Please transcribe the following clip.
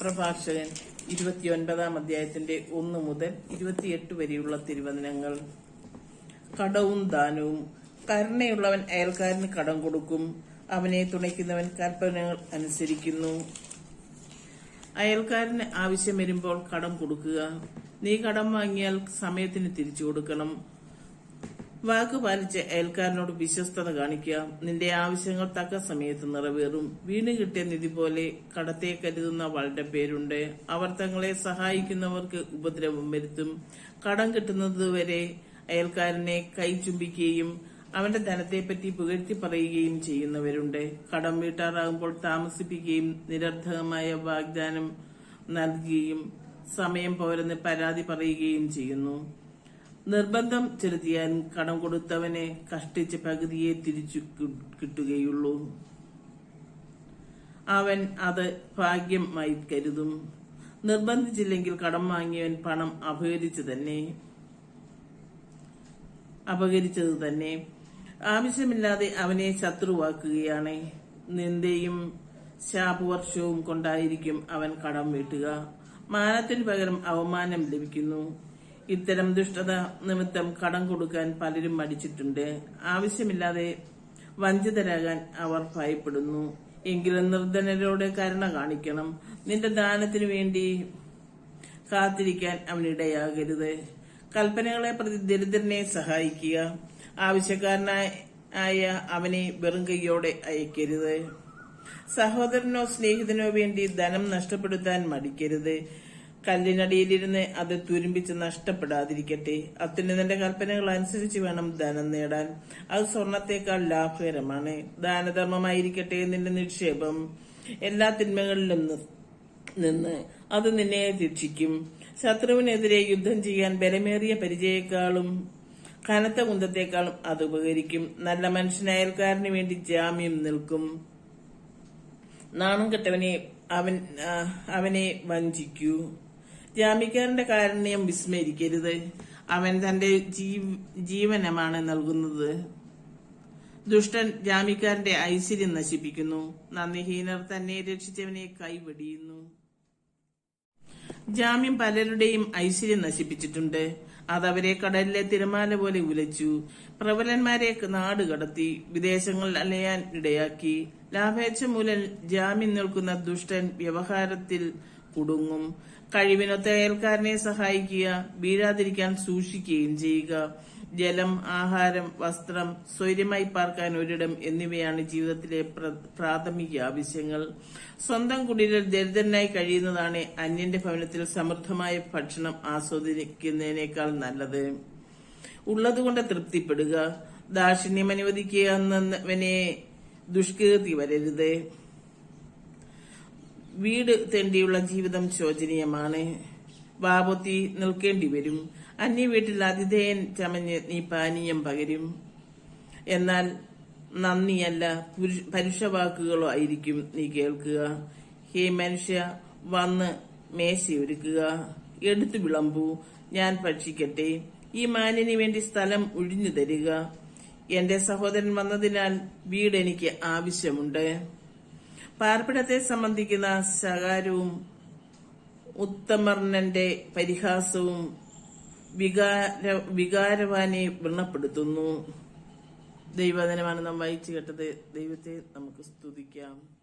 പ്രഭാഷകൻ ഇരുപത്തിയൊൻപതാം അധ്യായത്തിന്റെ ഒന്ന് മുതൽ ഇരുപത്തിയെട്ട് വരെയുള്ള തിരുവചനങ്ങൾ. കടവും ദാനവും. കരുണയുള്ളവൻ അയൽക്കാരന് കടം കൊടുക്കും. അവനെ തുണയ്ക്കുന്നവൻ കൽപ്പനകൾ അനുസരിക്കുന്നു. അയൽക്കാരന് ആവശ്യം വരുമ്പോൾ കടം കൊടുക്കുക. നീ കടം വാങ്ങിയാൽ സമയത്തിന് തിരിച്ചു കൊടുക്കണം. വാക്ക് പാലിച്ച് അയൽക്കാരനോട് വിശ്വസ്തത കാണിക്കുക നിന്റെ ആവശ്യങ്ങൾ തക്ക സമയത്ത് നിറവേറും. വീണ് കിട്ടിയ നിധി പോലെ കടത്തെ കരുതുന്ന വളരെ പേരുണ്ട്. അവർ തങ്ങളെ സഹായിക്കുന്നവർക്ക് ഉപദ്രവം വരുത്തും. കടം കിട്ടുന്നതുവരെ അയൽക്കാരനെ കൈ ചുംബിക്കുകയും അവന്റെ ധനത്തെപ്പറ്റി പുകഴ്ത്തി പറയുകയും ചെയ്യുന്നവരുണ്ട്. കടം വീട്ടാറാകുമ്പോൾ താമസിപ്പിക്കുകയും നിരർത്ഥകമായ വാഗ്ദാനം നൽകുകയും സമയം പോരെന്ന് പരാതി പറയുകയും ചെയ്യുന്നു. നിർബന്ധം ചെലുത്തിയാൻ കടം കൊടുത്തവനെ കഷ്ടിച്ച് പകുതിയെ തിരിച്ചു കിട്ടുകയുള്ളൂ. അവൻ അത് ഭാഗ്യമായി കരുതും. നിർബന്ധിച്ചില്ലെങ്കിൽ കടം വാങ്ങിയവൻ പണം അപഹരിച്ചു തന്നെ. അപഹരിച്ചത് തന്നെ. ആവശ്യമില്ലാതെ അവനെ ശത്രുവാക്കുകയാണ്. നിന്ദയും ശാപവർഷവും കൊണ്ടായിരിക്കും അവൻ കടം വീട്ടുക. മാനത്തിന് പകരം അവമാനം ലഭിക്കുന്നു. ഇത്തരം ദുഷ്ടത നിമിത്തം കടം കൊടുക്കാൻ പലരും മടിച്ചിട്ടുണ്ട്. ആവശ്യമില്ലാതെ വഞ്ചിതരാകാൻ അവർ ഭയപ്പെടുന്നു. എങ്കിലും നിർധനരോട് കരുണ കാണിക്കണം. നിന്റെ ദാനത്തിനു വേണ്ടി കാത്തിരിക്കാൻ അവനിടയാകരുത് കൽപ്പനകളെ പ്രതി ദരിദ്രനെ സഹായിക്കുക. ആവശ്യക്കാരനായ അവനെ വെറും കൈയോടെ അയക്കരുത്. സഹോദരനോ സ്നേഹിതനോ വേണ്ടി ധനം നഷ്ടപ്പെടുത്താൻ മടിക്കരുത്. കല്ലിനടിയിലിരുന്ന് അത് തുരുമ്പിച്ച് നഷ്ടപ്പെടാതിരിക്കട്ടെ. അത്യുന്നതന്റെ കൽപ്പനകൾ അനുസരിച്ച് വേണം ധനം നേടാൻ. അത് സ്വർണത്തേക്കാൾ ലാഭകരമാണ്. ദാനധർമ്മമായിരിക്കട്ടെ നിന്റെ നിക്ഷേപം എല്ലാ തിന്മകളിലും നിന്ന് അത് നിന്നെ രക്ഷിക്കും. ശത്രുവിനെതിരെ യുദ്ധം ചെയ്യാൻ ബലമേറിയ പരിചയക്കാളും കനത്ത കുന്തത്തെക്കാളും അത് ഉപകരിക്കും. നല്ല മനുഷ്യനയൽക്കാരന് വേണ്ടി ജാമ്യം നിൽക്കും. നാണം കെട്ടവനെ അവൻ അവനെ വഞ്ചിക്കൂ. ജാമ്യക്കാരന്റെ കാരുണ്യം വിസ്മരിക്കരുത്. അവൻ തന്റെ ജീവ- ജീവനമാണ് നൽകുന്നത്. ദുഷ്ടൻ ജാമിക്കാരന്റെ ഐശ്വര്യം നശിപ്പിക്കുന്നു. നന്ദിഹീനർ തന്നെ രക്ഷിച്ചവനെ കൈവെടിയുന്നു. ജാമ്യം പലരുടെയും ഐശ്വര്യം നശിപ്പിച്ചിട്ടുണ്ട്. അതവരെ കടലിലെ തിരമാല പോലെ ഉലച്ചു പ്രബലന്മാരെ നാട് കടത്തി വിദേശങ്ങളിൽ അലയാൻ ഇടയാക്കി. ലാഭേച്ഛ മൂലം ജാമ്യം നിൽക്കുന്ന ദുഷ്ടൻ വ്യവഹാരത്തിൽ കുടുങ്ങും. കഴിവിനൊത്ത അയൽക്കാരനെ സഹായിക്കുക വീഴാതിരിക്കാൻ സൂക്ഷിക്കുകയും ചെയ്യുക. ജലം ആഹാരം വസ്ത്രം സ്വൈര്യമായി പാർക്കാൻ ഒരിടം എന്നിവയാണ് ജീവിതത്തിലെ പ്രാഥമിക ആവശ്യങ്ങൾ. സ്വന്തം കുടിലിൽ ദരിദ്രനായി കഴിയുന്നതാണ് അന്യന്റെ ഭവനത്തിൽ സമൃദ്ധമായ ഭക്ഷണം ആസ്വദിക്കുന്നതിനേക്കാൾ നല്ലത്. ഉള്ളതുകൊണ്ട് തൃപ്തിപ്പെടുക. ദാക്ഷിണ്യം അനുവദിക്കുക എന്നവനെ ദുഷ്കീർത്തി വരരുത്. വീട് തെണ്ടിയുള്ള ജീവിതം ശോചനീയമാണ്. വാപൊത്തി നിൽക്കേണ്ടി വരും. അന്യ വീട്ടിൽ അതിഥേയൻ ചമഞ്ഞ് നീ പാനീയം പകരും. എന്നാൽ നന്ദിയല്ല പുരുഷ- പരുഷവാക്കുകളോ ആയിരിക്കും നീ കേൾക്കുക. ഹേ മനുഷ്യ വന്ന് മേശയൊരുക്കുക. എടുത്തു വിളമ്പൂ ഞാൻ ഭക്ഷിക്കട്ടെ. ഈ മാനിന് വേണ്ടി സ്ഥലം ഒഴിഞ്ഞു തരിക. എന്റെ സഹോദരൻ വന്നതിനാൽ വീട് എനിക്ക് ആവശ്യമുണ്ട്. പാർപ്പിടത്തെ സംബന്ധിക്കുന്ന ശകാരവും ഉത്തമർണന്റെ പരിഹാസവും വികാര വികാരവാനെ വ്രണപ്പെടുത്തുന്നു. ദൈവദിനമാണ് നാം വായിച്ചു കേട്ടത്. ദൈവത്തെ നമുക്ക് സ്തുതിക്കാം.